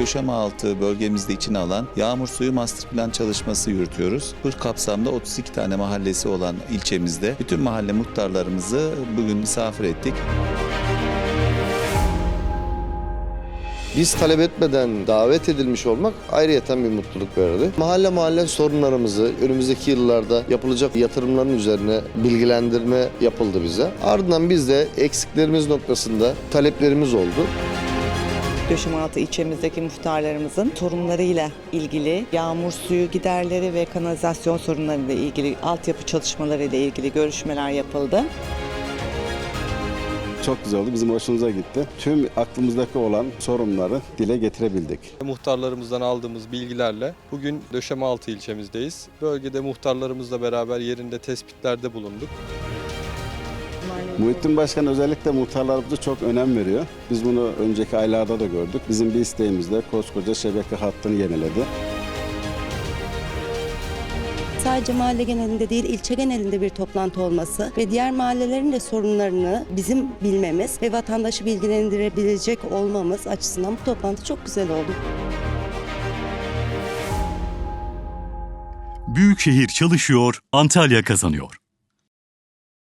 Döşemealtı bölgemizde içine alan yağmur suyu master plan çalışması yürütüyoruz. Bu kapsamda 32 tane mahallesi olan ilçemizde bütün mahalle muhtarlarımızı bugün misafir ettik. Biz talep etmeden davet edilmiş olmak ayrıyeten bir mutluluk verdi. Mahalle mahalle sorunlarımızı önümüzdeki yıllarda yapılacak yatırımların üzerine bilgilendirme yapıldı bize. Ardından biz de eksiklerimiz noktasında taleplerimiz oldu. Döşemealtı ilçemizdeki muhtarlarımızın sorunlarıyla ilgili yağmur suyu giderleri ve kanalizasyon sorunlarıyla ilgili altyapı çalışmaları ile ilgili görüşmeler yapıldı. Çok güzel oldu. Bizim hoşumuza gitti. Tüm aklımızdaki olan sorunları dile getirebildik. Muhtarlarımızdan aldığımız bilgilerle bugün Döşemealtı ilçemizdeyiz. Bölgede muhtarlarımızla beraber yerinde tespitlerde bulunduk. Muhittin Başkan özellikle muhtarlarımıza çok önem veriyor. Biz bunu önceki aylarda da gördük. Bizim bir isteğimizle koskoca şebeke hattını yeniledi. Sadece mahalle genelinde değil, ilçe genelinde bir toplantı olması ve diğer mahallelerin de sorunlarını bizim bilmemiz ve vatandaşı bilgilendirebilecek olmamız açısından bu toplantı çok güzel oldu. Büyükşehir çalışıyor, Antalya kazanıyor.